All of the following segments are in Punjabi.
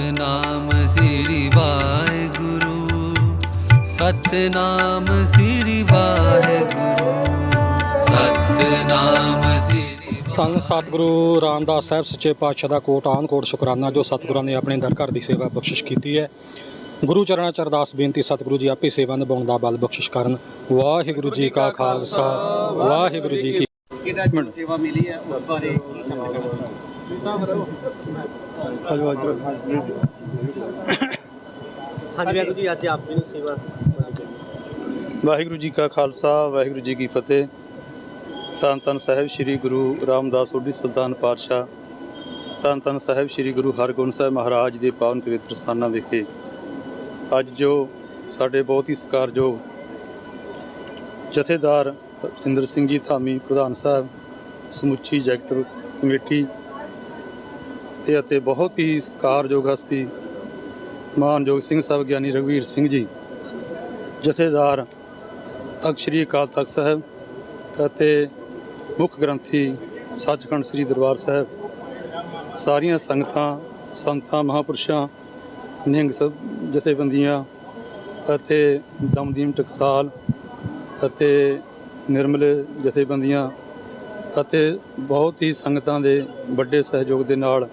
ਸਤਨਾਮ ਸ੍ਰੀ ਵਾਹਿਗੁਰੂ ਸਤਨਾਮ ਸ੍ਰੀ ਵਾਹਿਗੁਰੂ ਸਤਨਾਮ ਸ੍ਰੀ ਧੰਨ ਸਤਿਗੁਰੂ ਰਾਮਦਾਸ ਸਾਹਿਬ ਸੱਚੇ ਪਾਤਸ਼ਾਹ ਦਾ ਕੋਟ ਆਨ ਕੋਟ ਸ਼ੁਕਰਾਨਾ ਜੋ ਸਤਿਗੁਰਾਂ ਨੇ ਆਪਣੇ ਦਰ ਘਰ ਦੀ ਸੇਵਾ ਬਖਸ਼ਿਸ਼ ਕੀਤੀ ਹੈ। ਗੁਰੂ ਚਰਨਾਂ ਚ ਅਰਦਾਸ ਬੇਨਤੀ ਸਤਿਗੁਰੂ ਜੀ ਆਪੇ ਸੇਵਾ ਨਿਭਾਉਣ ਦਾ ਬਲ ਬਖਸ਼ਿਸ਼ ਕਰਨ। ਵਾਹਿਗੁਰੂ ਜੀ ਕਾ ਖਾਲਸਾ ਵਾਹਿਗੁਰੂ ਜੀ ਕੀ ਸੇਵਾ ਮਿਲੀ ਹੈ ਉਸ ਬਾਰੇ ਹਾਂਜੀ ਵਾਹਿਗੁਰੂ ਜੀ ਅੱਜ ਆਪ ਜੀ ਨੂੰ ਸੇਵਾ ਵਾਹਿਗੁਰੂ ਜੀ ਕਾ ਖਾਲਸਾ, ਵਾਹਿਗੁਰੂ ਜੀ ਕੀ ਫਤਿਹ। ਧੰਨ ਧੰਨ ਸਾਹਿਬ ਸ੍ਰੀ ਗੁਰੂ ਰਾਮਦਾਸ ਸੋਢੀ ਸੁਲਤਾਨ ਪਾਤਸ਼ਾਹ। ਧੰਨ ਧੰਨ ਸਾਹਿਬ ਸ੍ਰੀ ਗੁਰੂ ਹਰਗੋਬਿੰਦ ਸਾਹਿਬ ਮਹਾਰਾਜ ਦੇ ਪਾਵਨ ਪਵਿੱਤਰ ਸਥਾਨਾਂ ਵਿਖੇ। ਅੱਜ ਜੋ ਸਾਡੇ ਬਹੁਤ ਹੀ ਸਤਿਕਾਰਯੋਗ ਜਥੇਦਾਰ ਜਿੰਦਰ ਸਿੰਘ ਜੀ ਧਾਮੀ ਪ੍ਰਧਾਨ ਸਾਹਿਬ, ਸਮੁੱਚੀ ਐਗਜ਼ੈਕਟਿਵ ਕਮੇਟੀ ਤੇ ਅਤੇ ਬਹੁਤ ਹੀ ਸਤਿਕਾਰਯੋਗ ਹਸਤੀ ਮਾਨਯੋਗ ਸਿੰਘ ਸਾਹਿਬ ਗਿਆਨੀ ਰਘਵੀਰ ਸਿੰਘ ਜੀ, ਜਥੇਦਾਰ ਤਖਤ ਅਕਾਲ ਤਖਤ ਸਾਹਿਬ ਅਤੇ ਮੁੱਖ ਗ੍ਰੰਥੀ ਸੱਚਖੰਡ ਸ੍ਰੀ ਦਰਬਾਰ ਸਾਹਿਬ। ਸਾਰੀਆਂ ਸੰਗਤਾਂ, ਸੰਤਾਂ, ਮਹਾਪੁਰਸ਼ਾਂ, ਨਿਹੰਗ ਸ ਜਥੇਬੰਦੀਆਂ ਅਤੇ ਦਮਦੀਮ ਟਕਸਾਲ ਅਤੇ ਨਿਰਮਲੇ ਜਥੇਬੰਦੀਆਂ ਅਤੇ ਬਹੁਤ ਹੀ ਸੰਗਤਾਂ ਦੇ ਵੱਡੇ ਸਹਿਯੋਗ ਦੇ ਨਾਲ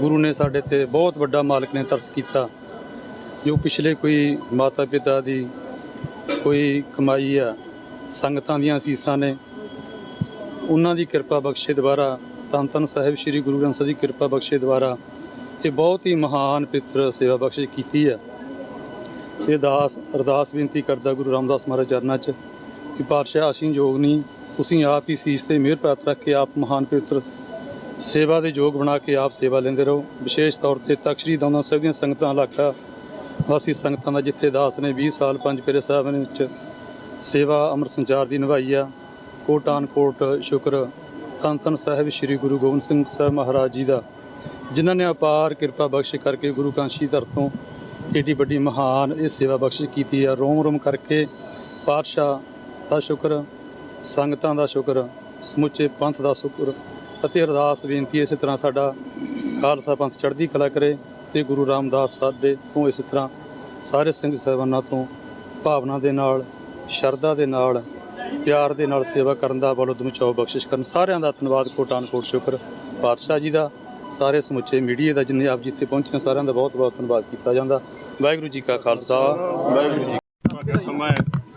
ਗੁਰੂ ਨੇ ਸਾਡੇ ਤੇ ਬਹੁਤ ਵੱਡਾ ਮਾਲਕ ਨੇ ਤਰਸ ਕੀਤਾ। ਜੋ ਪਿਛਲੇ ਕੋਈ ਮਾਤਾ ਪਿਤਾ ਦੀ ਕੋਈ ਕਮਾਈ ਆ, ਸੰਗਤਾਂ ਦੀਆਂ ਅਸੀਸਾਂ ਨੇ, ਉਹਨਾਂ ਦੀ ਕਿਰਪਾ ਬਖਸ਼ੇ ਦੁਆਰਾ, ਧੰਨ ਧੰਨ ਸਾਹਿਬ ਸ੍ਰੀ ਗੁਰੂ ਗ੍ਰੰਥ ਸਾਹਿਬ ਦੀ ਕਿਰਪਾ ਬਖਸ਼ੇ ਦੁਆਰਾ, ਇਹ ਬਹੁਤ ਹੀ ਮਹਾਨ ਪਿੱਤਰ ਸੇਵਾ ਬਖਸ਼ਿਸ਼ ਕੀਤੀ ਆ। ਇਹ ਦਾਸ, ਅਰਦਾਸ ਬੇਨਤੀ ਕਰਦਾ ਗੁਰੂ ਰਾਮਦਾਸ ਮਹਾਰਾਜ ਚਰਨਾਂ 'ਚ ਕਿ ਪਾਤਸ਼ਾਹ, ਅਸੀਂ ਯੋਗ ਨਹੀਂ, ਤੁਸੀਂ ਆਪ ਹੀ ਸੀਸ ਤੇ ਮਿਹਰ ਪ੍ਰਾਪਤ ਰੱਖ ਕੇ ਆਪ ਮਹਾਨ ਪਵਿੱਤਰ ਸੇਵਾ ਦੇ ਯੋਗ ਬਣਾ ਕੇ ਆਪ ਸੇਵਾ ਲੈਂਦੇ ਰਹੋ। ਵਿਸ਼ੇਸ਼ ਤੌਰ ਤੇ ਤਖਤ ਸ੍ਰੀ ਦਮਦਮਾ ਸਾਹਿਬ ਦੀਆਂ ਸੰਗਤਾਂ ਇਲਾਕਾ ਵਾਸੀ ਸੰਗਤਾਂ ਦਾ ਜਿੱਥੇ ਦਾਸ ਨੇ 20 ਸਾਲ ਪੰਜ ਪੇਰੇ ਸਾਹਿਬ ਨੇ ਵਿੱਚ ਸੇਵਾ ਅੰਮ੍ਰਿਤ ਸੰਚਾਰ ਦੀ ਨਿਭਾਈ ਆ ਕੋਟਾਨ ਕੋਟ ਸ਼ੁਕਰ ਧੰਨ ਧੰਨ ਸਾਹਿਬ ਸ੍ਰੀ ਗੁਰੂ ਗੋਬਿੰਦ ਸਿੰਘ ਸਾਹਿਬ ਮਹਾਰਾਜ ਜੀ ਦਾ, ਜਿਨ੍ਹਾਂ ਨੇ ਅਪਾਰ ਕਿਰਪਾ ਬਖਸ਼ ਕਰਕੇ ਗੁਰੂ ਕਾਂਸ਼ੀ ਧਰ ਤੋਂ ਏਡੀ ਵੱਡੀ ਮਹਾਨ ਇਹ ਸੇਵਾ ਬਖਸ਼ ਕੀਤੀ ਆ। ਰੋਮ ਰੋਮ ਕਰਕੇ ਪਾਤਸ਼ਾਹ ਦਾ ਸ਼ੁਕਰ, ਸੰਗਤਾਂ ਦਾ ਸ਼ੁਕਰ, ਸਮੁੱਚੇ ਪੰਥ ਦਾ ਸ਼ੁਕਰ ਅਤੇ ਅਰਦਾਸ ਬੇਨਤੀ ਇਸੇ ਤਰ੍ਹਾਂ ਸਾਡਾ ਖਾਲਸਾ ਪੰਥ ਚੜ੍ਹਦੀ ਕਲਾ ਕਰੇ ਤੇ ਗੁਰੂ ਰਾਮਦਾਸ ਸਾਡੇ ਤੋਂ ਇਸ ਤਰ੍ਹਾਂ ਸਾਰੇ ਸਿੰਘ ਸਾਹਿਬਾਨਾਂ ਤੋਂ ਭਾਵਨਾ ਦੇ ਨਾਲ ਸ਼ਰਧਾ ਦੇ ਨਾਲ ਪਿਆਰ ਦੇ ਨਾਲ ਸੇਵਾ ਕਰਨ ਦਾ ਬਲ ਉਦਮ ਚਾਓ ਬਖਸ਼ਿਸ਼ ਕਰਨ। ਸਾਰਿਆਂ ਦਾ ਧੰਨਵਾਦ ਕੋਟਾਨ ਕੋਟ ਸ਼ੁਕਰ ਪਾਤਸ਼ਾਹ ਜੀ ਦਾ। ਸਾਰੇ ਸਮੁੱਚੇ ਮੀਡੀਆ ਦਾ ਜਿੰਨੇ ਆਪ ਜਿੱਥੇ ਪਹੁੰਚੇ ਸਾਰਿਆਂ ਦਾ ਬਹੁਤ ਬਹੁਤ ਧੰਨਵਾਦ ਕੀਤਾ ਜਾਂਦਾ। ਵਾਹਿਗੁਰੂ ਜੀ ਕਾ ਖਾਲਸਾ। ਵਾਹਿਗੁਰੂ ਜੀ ਤੁਹਾਡਾ ਸਮਾਂ ਹੈ।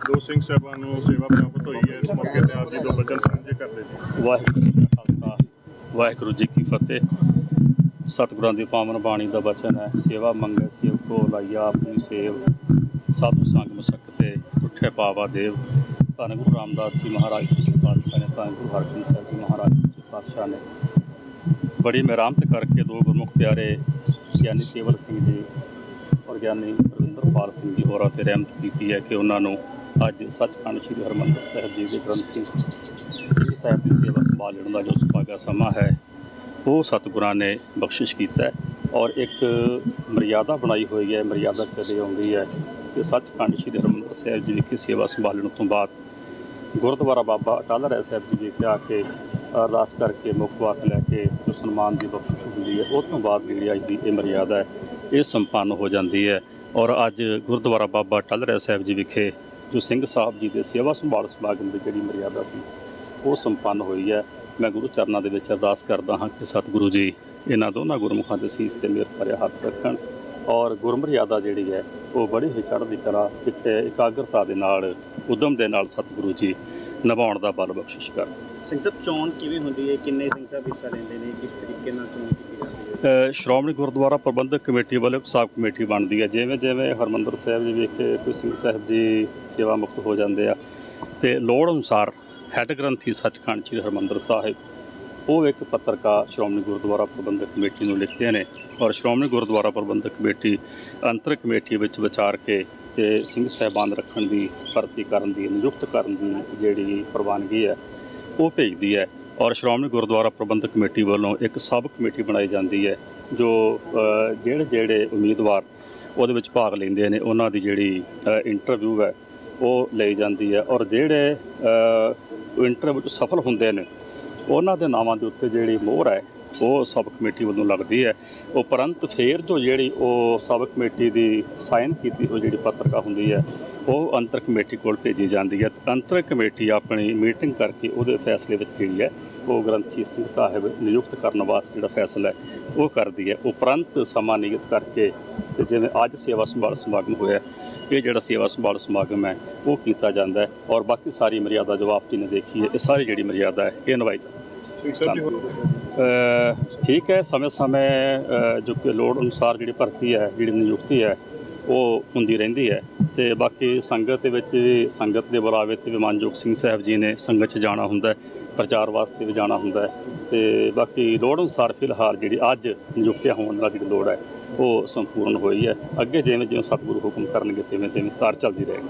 ਦੋ ਸਿੰਘ ਸਾਹਿਬਾਨ ਨੂੰ ਸੇਵਾ ਪ੍ਰਾਪਤ ਹੋਈ ਹੈ। ਇਸ ਮੌਕੇ ਤੇ ਆਪ ਜੀ ਦੋ ਬਚਨ ਸਾਂਝੇ ਕਰਦੇ ਜੀ ਵਾਹਿਗੁਰੂ ਵਾਹਿਗੁਰੂ ਜੀ ਕੀ ਫਤਿਹ। ਸਤਿਗੁਰਾਂ ਦੀ ਪਾਵਨ ਬਾਣੀ ਦਾ ਬਚਨ ਹੈ, ਸੇਵਾ ਮੰਗੈ ਸੇਵ ਕੋ ਲਾਈਆ ਆਪਣੀ ਸੇਵ। ਸਾਧੂ ਸੰਗ ਮਸਕਤੇ ਉੱਠੇ ਪਾਵਾ ਦੇਵ। ਧੰਨ ਗੁਰੂ ਰਾਮਦਾਸ ਜੀ ਮਹਾਰਾਜ ਜੀ ਪਾਤਸ਼ਾਹ ਨੇ, ਧੰਨ ਗੁਰੂ ਹਰਗੋਬਿੰਦ ਸਾਹਿਬ ਜੀ ਮਹਾਰਾਜ ਜੀ ਪਾਤਸ਼ਾਹ ਨੇ। ਬੜੀ ਮਿਹਰਮਤ ਕਰਕੇ ਦੋ ਗੁਰਮੁਖ ਪਿਆਰੇ ਗਿਆਨੀ ਕੇਵਲ ਸਿੰਘ ਜੀ ਔਰ ਗਿਆਨੀ ਰਵਿੰਦਰਪਾਲ ਸਿੰਘ ਜੀ ਹੋਰਾਂ ਤੇ ਰਹਿਮਤ ਕੀਤੀ ਹੈ ਕਿ ਉਹਨਾਂ ਨੂੰ ਅੱਜ ਸੱਚਖੰਡ ਸ੍ਰੀ ਹਰਿਮੰਦਰ ਸਾਹਿਬ ਜੀ ਦੇ ਗ੍ਰੰਥੀ ਸਾਹਿਬ ਦੀ ਸੇਵਾ ਸੰਭਾਲਣ ਦਾ ਜੋ ਸੁਭਾਗਾ ਸਮਾਂ ਹੈ, ਉਹ ਸਤਿਗੁਰਾਂ ਨੇ ਬਖਸ਼ਿਸ਼ ਕੀਤਾ ਹੈ ਔਰ ਇੱਕ ਮਰਿਆਦਾ ਬਣਾਈ ਹੋਈ ਹੈ, ਮਰਿਆਦਾ ਚੱਲੀ ਆਉਂਦੀ ਹੈ ਕਿ ਸੱਚਖੰਡ ਸ੍ਰੀ ਹਰਿਮੰਦਰ ਸਾਹਿਬ ਜੀ ਵਿਖੇ ਸੇਵਾ ਸੰਭਾਲਣ ਤੋਂ ਬਾਅਦ ਗੁਰਦੁਆਰਾ ਬਾਬਾ ਅਟਾਲਾ ਰਾਏ ਸਾਹਿਬ ਜੀ ਵਿਖੇ ਆ ਕੇ ਅਰਦਾਸ ਕਰਕੇ ਮੁੱਖ ਵਾਕ ਲੈ ਕੇ ਜੋ ਸਨਮਾਨ ਦੀ ਬਖਸ਼ਿਸ਼ ਹੁੰਦੀ ਹੈ, ਉਹ ਤੋਂ ਬਾਅਦ ਜਿਹੜੀ ਅੱਜ ਦੀ ਇਹ ਮਰਿਆਦਾ ਹੈ, ਇਹ ਸੰਪੰਨ ਹੋ ਜਾਂਦੀ ਹੈ ਔਰ ਅੱਜ ਗੁਰਦੁਆਰਾ ਬਾਬਾ ਅਟਲ ਰਾਏ ਸਾਹਿਬ ਜੀ ਵਿਖੇ ਜੋ ਸਿੰਘ ਸਾਹਿਬ ਜੀ ਦੇ ਸੇਵਾ ਸੰਭਾਲ ਸਮਾਗਮ ਦੀ ਜਿਹੜੀ ਮਰਿਆਦਾ ਸੀ ਉਹ ਸੰਪੰਨ ਹੋਈ ਹੈ। ਮੈਂ ਗੁਰੂ ਚਰਨਾਂ ਦੇ ਵਿੱਚ ਅਰਦਾਸ ਕਰਦਾ ਹਾਂ ਕਿ ਸਤਿਗੁਰੂ ਜੀ ਇਹਨਾਂ ਦੋਨਾਂ ਗੁਰਮੁਖਾਂ ਦੇ ਸੀਸ ਤੇ ਮਿਹਰ ਭਰਿਆ ਹੱਥ ਰੱਖਣ ਔਰ ਗੁਰਮਰਿਆਦਾ ਜਿਹੜੀ ਹੈ ਉਹ ਬੜੀ ਹੀ ਚੜ੍ਹਦੀ ਕਲਾ ਇੱਕ ਇਕਾਗਰਤਾ ਦੇ ਨਾਲ ਉਦਮ ਦੇ ਨਾਲ ਸਤਿਗੁਰੂ ਜੀ ਨਿਭਾਉਣ ਦਾ ਬਲ ਬਖਸ਼ਿਸ਼ ਕਰ ਸਿੰਘ ਸਾਹਿਬ ਚੋਣ ਕਿਵੇਂ ਹੁੰਦੀ ਹੈ? ਕਿੰਨੇ ਸਿੰਘ ਸਾਹਿਬ ਹਿੱਸਾ ਲੈਂਦੇ ਨੇ? ਕਿਸ ਤਰੀਕੇ ਨਾਲ ਚੋਣ ਕੀਤੀ ਜਾਂਦੀ ਹੈ? ਸ਼੍ਰੋਮਣੀ ਗੁਰਦੁਆਰਾ ਪ੍ਰਬੰਧਕ ਕਮੇਟੀ ਵੱਲੋਂ ਇੱਕ ਸਾਬ ਕਮੇਟੀ ਬਣਦੀ ਹੈ। ਜਿਵੇਂ ਜਿਵੇਂ ਹਰਮੰਦਰ ਸਾਹਿਬ ਜੀ ਵਿਖੇ ਕੋਈ ਸਿੰਘ ਸਾਹਿਬ ਜੀ ਸੇਵਾ ਮੁਕਤ ਹੋ ਜਾਂਦੇ ਆ। ਤੇ ਲੋੜ ਅਨੁਸਾਰ ਹੈੱਡ ਗ੍ਰੰਥੀ ਸੱਚਖੰਡ ਸ੍ਰੀ ਹਰਮੰਦਰ ਸਾਹਿਬ। ਉਹ ਇੱਕ ਪੱਤਰਕਾਰ ਸ਼੍ਰੋਮਣੀ ਗੁਰਦੁਆਰਾ ਪ੍ਰਬੰਧਕ ਕਮੇਟੀ ਨੂੰ ਲਿਖਦੇ ਨੇ ਔਰ ਸ਼੍ਰੋਮਣੀ ਗੁਰਦੁਆਰਾ ਪ੍ਰਬੰਧਕ ਕਮੇਟੀ ਅੰਤਰ ਕਮੇਟੀ ਵਿੱਚ ਵਿਚਾਰ ਕੇ ਤੇ ਸਿੰਘ ਸਾਹਿਬਾਨ ਰੱਖਣ ਦੀ, ਭਰਤੀ ਕਰਨ ਦੀ, ਨਿਯੁਕਤ ਕਰਨ ਦੀ ਜਿਹੜੀ ਪ੍ਰਵਾਨਗੀ ਹੈ, ਉਹ ਭੇਜਦੀ ਹੈ। ਔਰ ਸ਼੍ਰੋਮਣੀ ਗੁਰਦੁਆਰਾ ਪ੍ਰਬੰਧਕ ਕਮੇਟੀ ਵੱਲੋਂ ਇੱਕ ਸਬ ਕਮੇਟੀ ਬਣਾਈ ਜਾਂਦੀ ਹੈ, ਜੋ ਜਿਹੜੇ ਜਿਹੜੇ ਉਮੀਦਵਾਰ ਉਹਦੇ ਵਿੱਚ ਭਾਗ ਲੈਂਦੇ ਨੇ, ਉਹਨਾਂ ਦੀ ਜਿਹੜੀ ਇੰਟਰਵਿਊ ਹੈ, ਉਹ ਲਈ ਜਾਂਦੀ ਹੈ। ਔਰ ਜਿਹੜੇ ਇੰਟਰਵਿਊ ਵਿੱਚ ਸਫਲ ਹੁੰਦੇ ਨੇ। ਉਹਨਾਂ ਦੇ ਨਾਵਾਂ ਦੇ ਉੱਤੇ ਜਿਹੜੀ ਮੋਹਰ ਹੈ, ਉਹ ਸਬ ਕਮੇਟੀ ਵੱਲੋਂ ਲੱਗਦੀ ਹੈ। ਉਪਰੰਤ ਫੇਰ ਜੋ ਜਿਹੜੀ ਉਹ ਸਬ ਕਮੇਟੀ ਦੀ ਸਾਈਨ ਕੀਤੀ ਹੋਈ ਜਿਹੜੀ ਪੱਤਰਕਾ ਹੁੰਦੀ ਹੈ, ਉਹ ਅੰਤਰ ਕਮੇਟੀ ਕੋਲ ਭੇਜੀ ਜਾਂਦੀ ਹੈ। ਅੰਤਰ ਕਮੇਟੀ ਆਪਣੀ ਮੀਟਿੰਗ ਕਰਕੇ ਉਹਦੇ ਫੈਸਲੇ ਵਿੱਚ ਜਿਹੜੀ ਹੈ ਉਹ ਗ੍ਰੰਥੀ ਸਿੰਘ ਸਾਹਿਬ ਨਿਯੁਕਤ ਕਰਨ ਵਾਸਤੇ ਜਿਹੜਾ ਫੈਸਲਾ ਹੈ ਉਹ ਕਰਦੀ ਹੈ। ਉਪਰੰਤ ਸਮਾਂ ਨਿਯਤ ਕਰਕੇ ਤੇ ਜਿਵੇਂ ਅੱਜ ਸੇਵਾ ਸੰਭਾਲ ਸਮਾਗਮ ਹੋਇਆ ਇਹ ਜਿਹੜਾ ਸੇਵਾ ਸੰਭਾਲ ਸਮਾਗਮ ਹੈ ਉਹ ਕੀਤਾ ਜਾਂਦਾ ਹੈ ਔਰ ਬਾਕੀ ਸਾਰੀ ਮਰਿਆਦਾ ਜੋ ਆਪ ਜੀ ਨੇ ਦੇਖੀ ਹੈ ਇਹ ਸਾਰੀ ਜਿਹੜੀ ਮਰਿਆਦਾ ਹੈ ਇਹ ਨਿਭਾਈ ਜਾਂਦੀ ਹੈ। ਠੀਕ ਹੈ ਸਮੇਂ-ਸਮੇਂ ਜੋ ਕਿ ਲੋੜ ਅਨੁਸਾਰ ਜਿਹੜੀ ਭਰਤੀ ਹੈ ਜਿਹੜੀ ਨਿਯੁਕਤੀ ਹੈ ਉਹ ਹੁੰਦੀ ਰਹਿੰਦੀ ਹੈ। ਤੇ ਬਾਕੀ ਸੰਗਤ ਦੇ ਵਿੱਚ ਵੀ, ਸੰਗਤ ਦੇ ਬੁਲਾਵੇ ਤੇ ਵੀ ਮਾਨਯੋਗ ਸਿੰਘ ਸਾਹਿਬ ਜੀ ਨੇ ਸੰਗਤ 'ਚ ਜਾਣਾ ਹੁੰਦਾ ਪ੍ਰਚਾਰ ਵਾਸਤੇ ਵੀ ਜਾਣਾ ਹੁੰਦਾ ਹੈ। ਤੇ ਬਾਕੀ ਲੋੜ ਅਨੁਸਾਰ ਫਿਲਹਾਲ ਜਿਹੜੀ ਅੱਜ ਨਿਯੁਕਤੀਆਂ ਹੋਣ ਦਾ ਜਿਹੜੀ ਲੋੜ ਹੈ, ਉਹ ਸੰਪੂਰਨ ਹੋਈ ਹੈ। ਅੱਗੇ ਜਿਵੇਂ ਜਿਵੇਂ ਸਤਿਗੁਰੂ ਹੁਕਮ ਕਰਨਗੇ ਤਿਵੇਂ ਤਿਵੇਂ ਤਾਰ ਚੱਲਦੀ ਰਹੇਗੀ।